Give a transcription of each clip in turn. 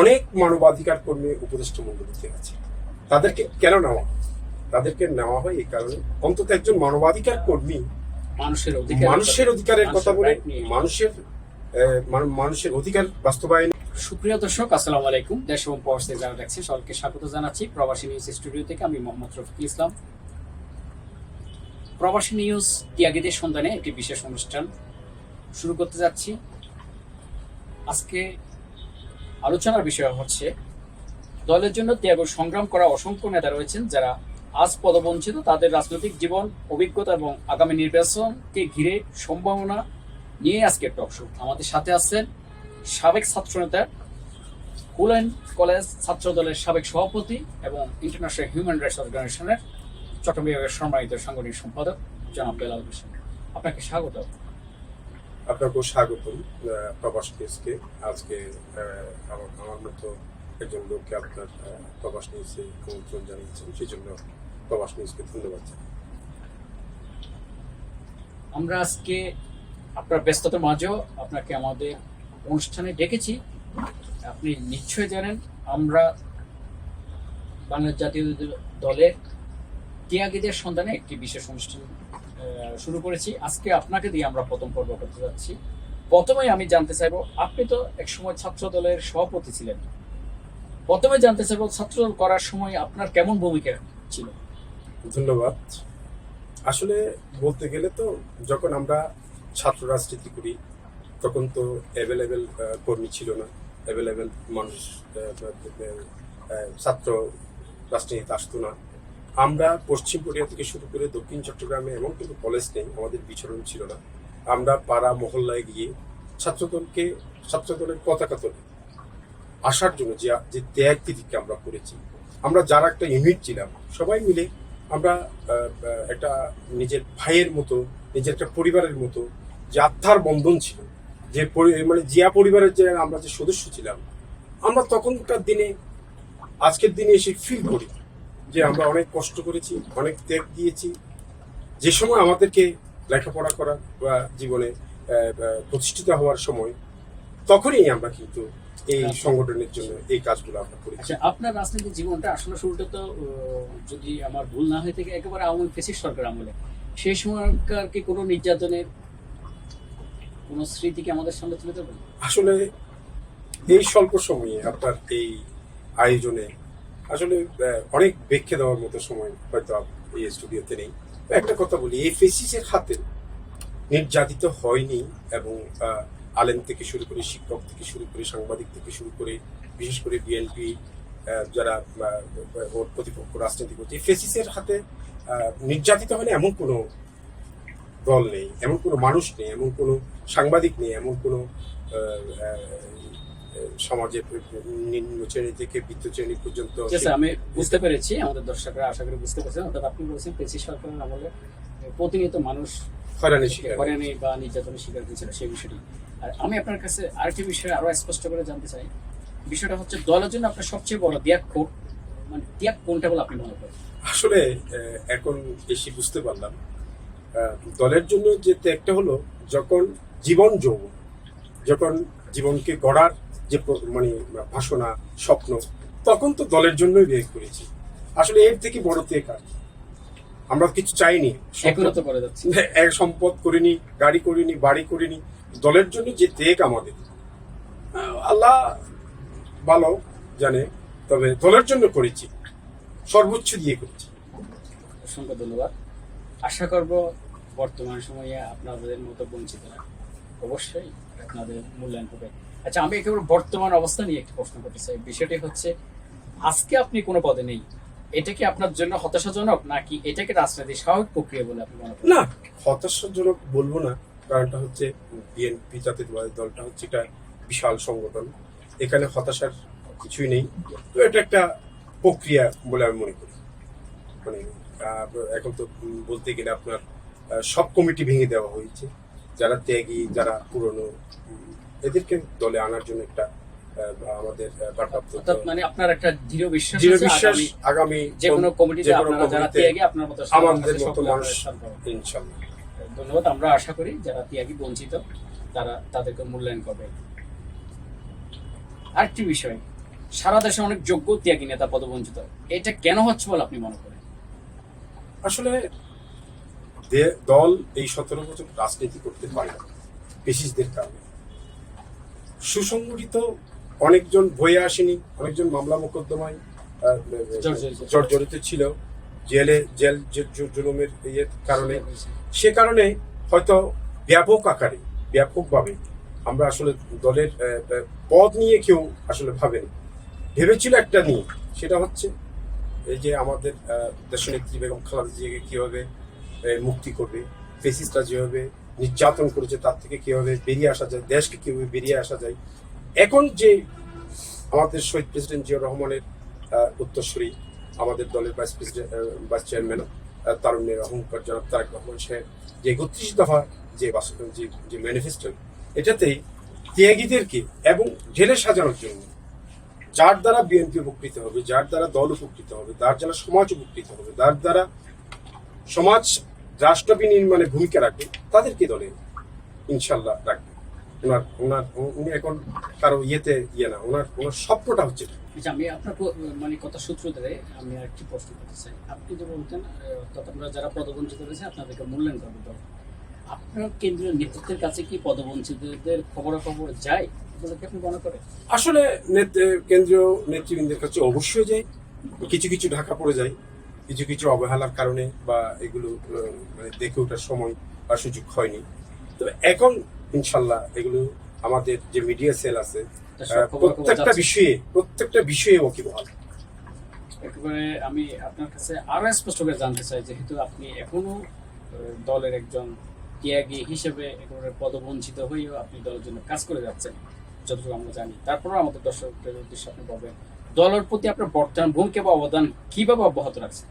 অনেক মানবাধিকার কর্মী উপদেষ্টা মন্ডলীতে আছে। তাদেরকে কেন নেওয়া? হয়? তাদেরকে নেওয়া হয় এই কারণে। অন্তত একজন মানবাধিকার কর্মী মানুষের অধিকার মানুষের অধিকারের কথা বলে মানুষের মানুষের অধিকার বাস্তবায়ন। সুপ্রিয় দর্শক আসসালামু আলাইকুম। দেশ এবং প্রবাসী যারা দেখছে সকলকে স্বাগত জানাচ্ছি প্রবাসী নিউজ স্টুডিও থেকে। আমি মোহাম্মদ রফিকুল ইসলাম। প্রবাসী নিউজ ত্যাগীদের সন্ধানে একটি বিশেষ অনুষ্ঠান শুরু করতে যাচ্ছি। আজকে আলোচনার বিষয় হচ্ছে, দলের জন্য ত্যাগ সংগ্রাম করা অসংখ্য নেতা রয়েছেন যারা আজ পদবঞ্চিত। তাদের রাজনৈতিক জীবন, অভিজ্ঞতা এবং আগামী নির্বাচনকে ঘিরে সম্ভাবনা নিয়ে আজকের টক শো। আমাদের সাথে আছেন সাবেক ছাত্রনেতা, কুলেন কলেজ ছাত্র দলের সাবেক সভাপতি এবং ইন্টারন্যাশনাল হিউম্যান রাইটস অর্গানাইজেশনের চট্টগ্রাম বিভাগের সম্মানিত সাংগঠনিক সম্পাদক জনাব বেলাল হোসেন। আপনাকে স্বাগত আপনাকেও স্বাগতম প্রবাস নিউজকে আজকে আমার আমার মতো একজন লোককে আপনার প্রবাস নিউজে আমন্ত্রণ জানিয়েছেন সেই জন্য প্রবাস নিউজকে ধন্যবাদ জানাই। আমরা আজকে আপনার ব্যস্ততার মাঝেও আপনাকে আমাদের অনুষ্ঠানে ডেকেছি। আপনি নিশ্চয়ই জানেন, আমরা বাংলাদেশ জাতীয় দলের ত্যাগীদের সন্ধানে একটি বিশেষ অনুষ্ঠান শুরু করেছি। আজকে আপনাকে দিয়ে আমরা প্রথম পর্ব করতে যাচ্ছি। প্রথমেই আমি জানতে চাইব, আপনি তো একসময় ছাত্র দলের সভাপতি ছিলেন। প্রথমে জানতে চাইব ছাত্র দল করার সময় আপনার কেমন ভূমিকা ছিল? ধন্যবাদ। আসলে বলতে গেলে তো যখন আমরা ছাত্র রাজনীতি করি, তখন তো অ্যাভেলেবেল কর্মী ছিল না। অ্যাভেলেবেল মানুষ ছাত্র রাজনীতিতে আসতো না। আমরা পশ্চিম কোরিয়া থেকে শুরু করে দক্ষিণ চট্টগ্রামে এমন কিন্তু কলেজ নেই আমাদের বিচরণ ছিল না। আমরা পাড়া মহল্লায় গিয়ে ছাত্রদলকে, ছাত্রদলের পতাকা তোলে। আসার জন্য যে যে ত্যাগ তিথিকে আমরা করেছি। আমরা যারা একটা ইউনিট ছিলাম, সবাই মিলে আমরা একটা নিজের ভাইয়ের মতো, নিজের একটা পরিবারের মতো যে আত্মার বন্ধন ছিল, যে মানে জিয়া পরিবারের যে আমরা যে সদস্য ছিলাম, আমরা তখনকার দিনে, আজকের দিনে এসে ফিল করি। যে আমরা অনেক কষ্ট করেছি অনেক ত্যাগ দিয়েছি। যে সময় আমাদেরকে লেখাপড়া করা বা জীবনে প্রতিষ্ঠিত হওয়ার সময় তখনই আমরা কিন্তু এই সংগঠনের জন্য এই কাজগুলো আমরা করি আচ্ছা আপনার রাজনৈতিক জীবনটা আসলে শুরুটা তো যদি আমার ভুল না হয়ে থাকে একেবারে আওয়ামী ফেসিস সরকার আমলে সেই সময়কার কি কোনো নির্যাতনের কোনো স্মৃতি কি আমাদের সামনে তুলে ধরবেন? আসলে এই স্বল্প সময়ে আপনার এই আয়োজনে আসলে অনেক ব্যাখ্যা দেওয়ার মতো সময় হয়তো এই স্টুডিওতে নেই। একটা কথা বলি, এই ফেসিসের হাতে নির্যাতিত হয়নি এবং আলেম থেকে শুরু করে শিক্ষক থেকে শুরু করে সাংবাদিক থেকে শুরু করে, বিশেষ করে বিএনপি যারা ওর প্রতিপক্ষ রাজনীতি করছে এই ফেসিসের হাতে নির্যাতিত হয়নি এমন কোনো দল নেই, এমন কোনো মানুষ নেই, এমন কোনো সাংবাদিক নেই, এমন কোনো সমাজের নিম্ন শ্রেণি থেকে বৃত্ত শ্রেণি পর্যন্ত আমি বুঝতে পেরেছি আমাদের দর্শকরা আশা করি বুঝতে পেরেছেন। অর্থাৎ আপনি বলছেন ফেসিস সরকারের আমলে প্রতিনিয়ত মানুষ হয়রানি শিকার হয়রানি বা নির্যাতনের শিকার হয়েছিল সেই বিষয়টি। আর আমি আপনার কাছে আরেকটি বিষয়ে আরও স্পষ্ট করে জানতে চাই। বিষয়টা হচ্ছে দলের জন্য আপনার সবচেয়ে বড় ত্যাগ কোট মানে ত্যাগ কোনটা বলে আপনি মনে করেন? আসলে এখন বেশি বুঝতে পারলাম। দলের জন্য যে ত্যাগটা হলো যখন জীবন যৌবন যখন জীবনকে গড়ার যে মানে ভাষণা স্বপ্ন তখন তো দলের জন্যই বের করেছি। আসলে এর থেকে বড় ত্যাগ আর আমরা কিছু চাইনি। এখনও তো করে যাচ্ছে। এক সম্পদ করিনি গাড়ি করিনি বাড়ি করিনি। দলের জন্য যে ত্যাগ আমাদের। আল্লাহ ভালো জানে তবে দলের জন্য করেছি। সর্বোচ্চ দিয়ে করেছি। অসংখ্য ধন্যবাদ। আশা করব বর্তমান সময়ে আপনাদের মতো বঞ্চিতরা অবশ্যই আপনাদের মূল্যায়ন হবে আচ্ছা আমি একেবারে বর্তমান অবস্থা নিয়ে একটি প্রশ্ন করতে চাই। বিষয়টি হচ্ছে আজকে আপনি কোনো পদে নেই। এটা কি আপনার জন্য হতাশাজনক নাকি এটাকে রাজনীতির স্বাভাবিক প্রক্রিয়া বলে আপনি মনে করেন? না হতাশাজনক বলব না কারণটা হচ্ছে বিএনপি জাতীয়তাবাদী দলটা হচ্ছে একটা বিশাল সংগঠন। এখানে হতাশার কিছুই নেই। তো এটা একটা প্রক্রিয়া বলে আমি মনে করি। মানে এখন তো বলতে গেলে আপনার সব কমিটি ভেঙে দেওয়া হয়েছে। যারা ত্যাগী যারা পুরনো এদেরকে দলে আনার জন্য একটা আমাদের মানে আপনার একটা দৃঢ় বিশ্বাস দৃঢ় বিশ্বাস আগামী যে কোনো কমিটিতে আপনারা যারা কমিটিতে ত্যাগী আপনার মতো আমাদের মতো মানুষ। ইনশাল্লাহ। ধন্যবাদ। আমরা আশা করি যারা ত্যাগী বঞ্চিত তারা তাদেরকে মূল্যায়ন করবে। আরেকটি বিষয় সারা দেশে অনেক যোগ্য ত্যাগী নেতা পদবঞ্চিত। এটা কেন হচ্ছে বলে আপনি মনে করেন? আসলে দল এই সতেরো বছর রাজনীতি করতে পারে না পেশিসদের কারণে। সুসংগঠিত অনেকজন বয়ে আসেনি অনেকজন মামলা মোকদ্দমায় জর্জরিত। ছিল। জেলে জেল জুলুমের ইয়ের কারণে। সে কারণে হয়তো ব্যাপক আকারে ব্যাপকভাবে আমরা আসলে দলের পদ নিয়ে কেউ আসলে ভাবেনি। ভেবেছিল একটা নিয়ে সেটা হচ্ছে এই যে আমাদের দেশনেত্রী বেগম খালেদা জিয়াকে কীভাবে মুক্তি করবে ফেসিসটা যেভাবে নির্যাতন করেছে, তার থেকে কীভাবে বেরিয়ে আসা যায়, দেশকে কীভাবে বেরিয়ে আসা যায়। এখন যে আমাদের শহীদ প্রেসিডেন্ট জিয়া রহমানের উত্তরসূরি আমাদের দলের ভাইস প্রেসিডেন্ট ভাইস চেয়ারম্যান তারুণ্যের অহংকার জনাব তারেক রহমান সাহেব, যে একত্রিশ দফা যে যে যে ম্যানিফেস্টো এটাতে ত্যাগীদেরকে এবং জেলে সাজানোর জন্য যার দ্বারা বিএনপি উপকৃত হবে, যার দ্বারা দল উপকৃত হবে, যার দ্বারা সমাজ উপকৃত হবে, যার দ্বারা সমাজ রাষ্ট্র বিনির্মাণে ভূমিকা রাখবে তাদেরকে দলে ইনশাল্লাহ রাখবে ওনার ওনার উনি এখন কারও ইয়েতে ইয়ে না ওনার ওনার স্বপ্নটা হচ্ছে। আচ্ছা, আমি আপনার মানে কথা সূত্র ধরে আমি আরেকটি প্রশ্ন করতে চাই। আপনি তো বলতেন অর্থাৎ আমরা যারা পদবঞ্চিত রয়েছে আপনাদেরকে মূল্যায়ন করবে দল। আপনার কেন্দ্রীয় নেতৃত্বের কাছে কি পদবঞ্চিতদের খবরাখবর যায় বলে কি আপনি মনে করেন? আসলে কেন্দ্রীয় নেতৃবৃন্দের কাছে অবশ্যই যায়। কিছু কিছু ঢাকা পড়ে যায়। কিছু কিছু অবহেলার কারণে বা এগুলো মানে দেখে ওঠার সময় বা সুযোগ হয়নি। তো এখন ইনশাল্লাহ এগুলো আমাদের যে মিডিয়া সেল আছে প্রত্যেকটা বিষয়ে প্রত্যেকটা বিষয়ে ওকিবহাল। একেবারে আমি আপনার কাছে আরও স্পষ্ট করে জানতে চাই যেহেতু আপনি এখনও দলের একজন ত্যাগী হিসেবে একেবারে পদবঞ্চিত হয়েও আপনি দলের জন্য কাজ করে যাচ্ছেন যতটুকু আমরা জানি। তারপরেও আমাদের দর্শকদের উদ্দেশ্যে আপনি বলবেন দলের প্রতি আপনার বর্তমান ভূমিকা বা অবদান কীভাবে অব্যাহত রাখছেন?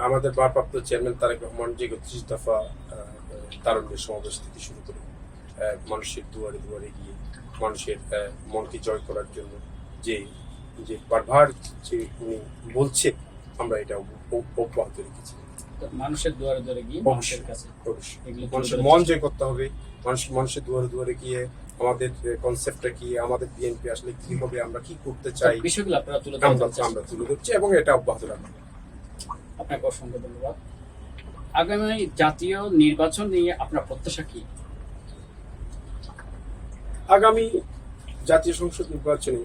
আমাদের ভারপ্রাপ্ত চেয়ারম্যান তারেক রহমান যে একত্রিশ দফা তারুণ্যের সমাবেশ থেকে শুরু করে মানুষের দুয়ারে দুয়ারে গিয়ে মানুষের মনকে জয় করার জন্য যে যে বারবার যে উনি বলছে আমরা এটা অব- অব- অব্যাহত রেখেছি। মানুষের দুয়ারে দুয়ারে গিয়ে মানুষের কাছে মানুষের মন জয় করতে হবে মানুষ মানুষের দুয়ারে দুয়ারে গিয়ে আমাদের কনসেপ্টটা কি আমাদের বিএনপি আসলে কি হবে আমরা কি করতে চাই বিষয়গুলো আপনারা তুলে আমরা তুলে ধরছি এবং এটা অব্যাহত রাখব। আপনাকে অসংখ্য ধন্যবাদ। আগামী জাতীয় নির্বাচন নিয়ে আপনার প্রত্যাশা কি? আগামী জাতীয় সংসদ নির্বাচনে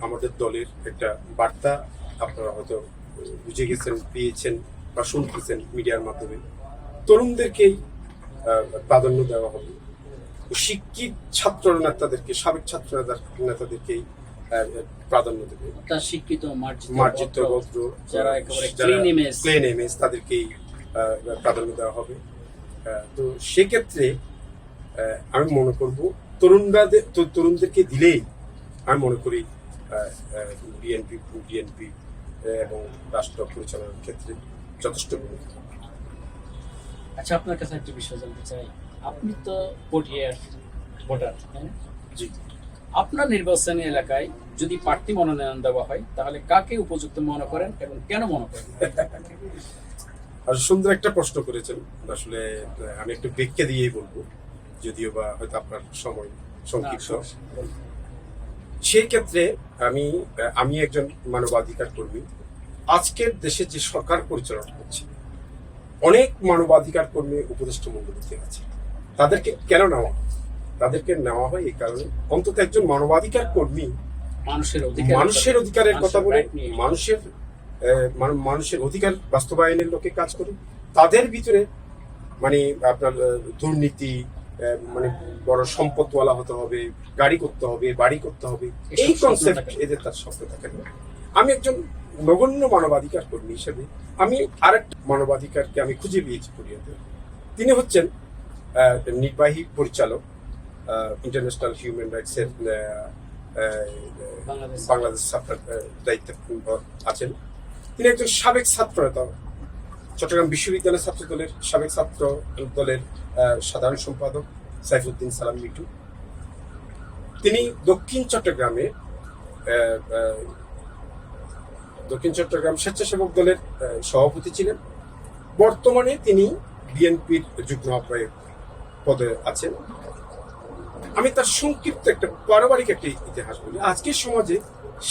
আমাদের দলের একটা বার্তা আপনারা হয়তো বুঝে গেছেন, পেয়েছেন বা শুনতেছেন মিডিয়ার মাধ্যমে। তরুণদেরকেই প্রাধান্য দেওয়া হবে। শিক্ষিত ছাত্র নেতাদেরকে সাবেক ছাত্র নেতা- নেতাদেরকেই প্রাধান্য দেবে। তার শিক্ষিত মার্জিত ভদ্র, যারা একেবারে। ক্লিন ইমেজ তাদেরকেই প্রাধান্য দেওয়া হবে। তো সেক্ষেত্রে আমি মনে করব তরুণরা তরুণদেরকে দিলেই আমি মনে করি বিএনপি বিএনপি এবং রাষ্ট্র পরিচালনার ক্ষেত্রে যথেষ্ট ভূমিকা। আচ্ছা আপনার কাছে একটা বিষয় জানতে চাই। আপনি তো পটিয়ার ভোটার তাই না? জি। আপনার নির্বাচনী এলাকায় যদি প্রার্থী মনোনয়ন দেওয়া হয় তাহলে কাকে উপযুক্ত মনে করেন এবং কেন মনে করেন? আর সুন্দর একটা প্রশ্ন করেছেন। আসলে আমি একটু ব্যাখ্যা দিয়েই বলব যদিও বা হয়তো আপনার সময় সংক্ষিপ্ত। সেই ক্ষেত্রে আমি আমি একজন মানবাধিকার কর্মী। আজকের দেশে যে সরকার পরিচালনা করছে অনেক মানবাধিকার কর্মী উপদেষ্টা মন্ডলীতে আছে। তাদেরকে কেন নেওয়া? তাদেরকে নেওয়া হয় এই কারণে। অন্তত একজন মানবাধিকার কর্মী মানুষের অধিকার মানুষের অধিকারের কথা বলে মানুষের মানুষের অধিকার বাস্তবায়নের লোকে কাজ করে। তাদের ভিতরে মানে আপনার দুর্নীতি মানে বড় সম্পদওয়ালা হতে হবে গাড়ি করতে হবে বাড়ি করতে হবে এই কনসেপ্ট এদের তার স্বপ্ন থাকে না। আমি একজন নগণ্য মানবাধিকার কর্মী হিসেবে আমি আরেকটা মানবাধিকারকে আমি খুঁজে পেয়েছি কোরিয়াতে তিনি হচ্ছেন আহ, নির্বাহী পরিচালক। ইন্টারন্যাশনাল হিউম্যান রাইটস এর আহ, আহ, বাংলাদেশ। ছাত্র দায়িত্বে আছেন। তিনি একজন সাবেক ছাত্র নেতা। চট্টগ্রাম বিশ্ববিদ্যালয়ের ছাত্র দলের সাবেক ছাত্র দলের সাধারণ সম্পাদক সাইফুদ্দিন সালাম মিটু তিনি দক্ষিণ চট্টগ্রামে দক্ষিণ চট্টগ্রাম স্বেচ্ছাসেবক দলের সভাপতি ছিলেন। বর্তমানে তিনি বিএনপির যুগ্ম আহ্বায়ক পদে আছেন। আমি তার সংক্ষিপ্ত একটা পারিবারিক একটা ইতিহাস বলি। আজকের সমাজে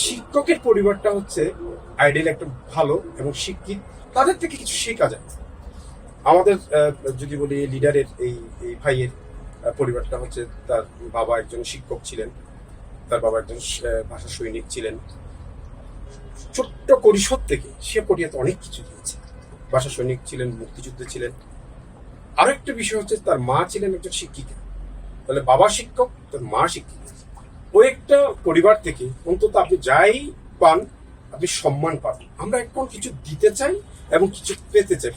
শিক্ষকের পরিবারটা হচ্ছে আইডিয়াল একটা ভালো এবং শিক্ষিত। তাদের থেকে কিছু শেখা যায়। আমাদের যদি বলি লিডারের এই এই ভাইয়ের পরিবারটা হচ্ছে তার বাবা একজন শিক্ষক ছিলেন, তার বাবা একজন ভাষা সৈনিক ছিলেন। ছোট্ট পরিষদ থেকে সে পটিয়াতে অনেক কিছু দিয়েছে। ভাষা সৈনিক ছিলেন, মুক্তিযুদ্ধে ছিলেন। আরেকটা বিষয় হচ্ছে তার মা ছিলেন একজন শিক্ষিকা। তাহলে বাবা শিক্ষক তার মা শিক্ষিকা। ওই একটা পরিবার থেকে অন্তত আপনি যাই পান আপনি সম্মান পাবেন। আমরা এখন কিছু দিতে চাই এবং কিছু পেতে চাই।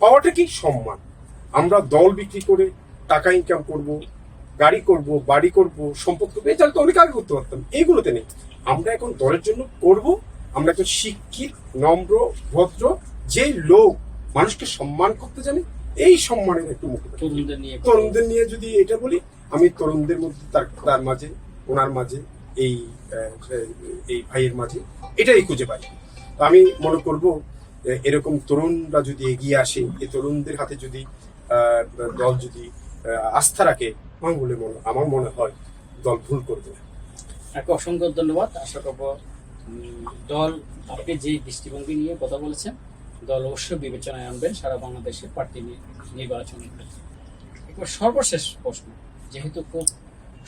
পাওয়াটা কি? সম্মান। আমরা দল বিক্রি করে টাকা ইনকাম করব গাড়ি করব বাড়ি করব সম্পদ করব এই তো অনেক আগে করতে পারতাম। এইগুলোতে নেই। আমরা এখন দলের জন্য করব আমরা একজন শিক্ষিত নম্র ভদ্র যে লোক মানুষকে সম্মান করতে জানে এই সম্মানের একটু মুখ তরুণদের নিয়ে তরুণদের নিয়ে যদি এটা বলি আমি তরুণদের মধ্যে তার তার মাঝে, ওনার মাঝে, এই এই ভাইয়ের মাঝে, এটাই খুঁজে পাই। তো আমি মনে করব এরকম তরুণরা যদি এগিয়ে আসে, এই তরুণদের হাতে যদি দল যদি আস্থা রাখে, আমার বলে মনে, আমার মনে হয় দল ভুল করবে না। অসংখ্য ধন্যবাদ। আশা করব দল আপনি যে দৃষ্টিভঙ্গি নিয়ে কথা বলেছেন, দল অবশ্যই বিবেচনায় আনবেন, সারা বাংলাদেশে নি- নির্বাচন। এবার সর্বশেষ প্রশ্ন। যেহেতু খুব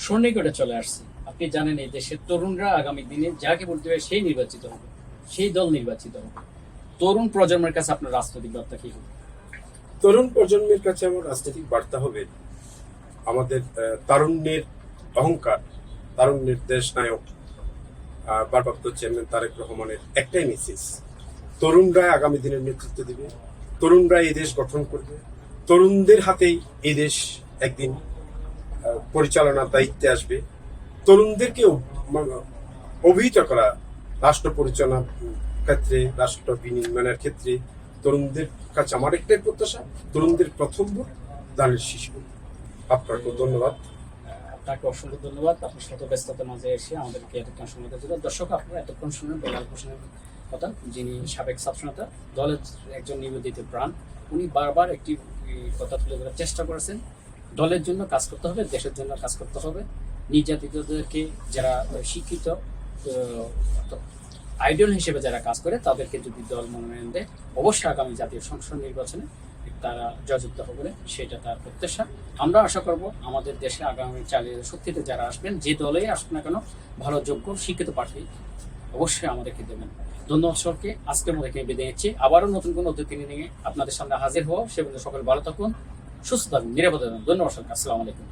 সন্নিকটে চলে আসছে। আপনি জানেন এই দেশের তরুণরা আগামী দিনে যাকে বলতে হবে সেই নির্বাচিত হবে, সেই দল নির্বাচিত হবে। তরুণ প্রজন্মের কাছে আপনার রাজনৈতিক বার্তা কি হবে? তরুণ প্রজন্মের কাছে আমার রাজনৈতিক বার্তা হবে আমাদের তারুণ্যের অহংকার, তারুণ্যের দেশ নায়ক ভারপ্রাপ্ত চেয়ারম্যান তারেক রহমানের একটাই মেসেজ তরুণরা আগামী দিনের নেতৃত্ব দিবে তরুণরা এই দেশ গঠন করবে, তরুণদের হাতেই এই দেশ একদিন পরিচালনার দায়িত্বে আসবে। তরুণদেরকে অভিহিত করা, রাষ্ট্র পরিচালনার ক্ষেত্রে, রাষ্ট্র বিনির্মাণের ক্ষেত্রে তরুণদের কাছে আমার একটাই প্রত্যাশা, তরুণদের প্রথম ভোট দানের শিশু আপনাকে ধন্যবাদ। আপনাকে অসংখ্য ধন্যবাদ। আপনি শত ব্যস্ততার মাঝে এসে আমাদেরকে এতক্ষণ সময় দিয়েছিলেন দর্শক, আপনারা এতক্ষণ শুনলেন বেলাল হোসেনের কথা, যিনি সাবেক ছাত্রনেতা, দলের একজন নিবেদিত প্রাণ। উনি বারবার একটি কথা তুলে ধরার চেষ্টা করেছেন। দলের জন্য কাজ করতে হবে, দেশের জন্য কাজ করতে হবে। নির্যাতিতদেরকে যারা শিক্ষিত আইডল হিসেবে যারা কাজ করে, তাদেরকে যদি দল মনোনয়ন দেয়, অবশ্যই আগামী জাতীয় সংসদ নির্বাচনে তারা জয়যুক্ত হবে, সেটা তার প্রত্যাশা। আমরা আশা করব আমাদের দেশে আগামী চালিয়ে শক্তিতে যারা আসবেন, যে দলেই আসুক না কেন, ভালো, যোগ্য, শিক্ষিত প্রার্থী অবশ্যই আমাদেরকে দেবেন। ধন্যবাদ সরকে আজকের মধ্যে বিদায় নিচ্ছি। আবারও নতুন কোনো অতিথি নিয়ে আপনাদের সামনে হাজির হওয়া সে সকল ভালো থাকুন। সুস্থ থাকুন নিরাপদে ধন্যবাদ সরকার। আসসালামু আলাইকুম।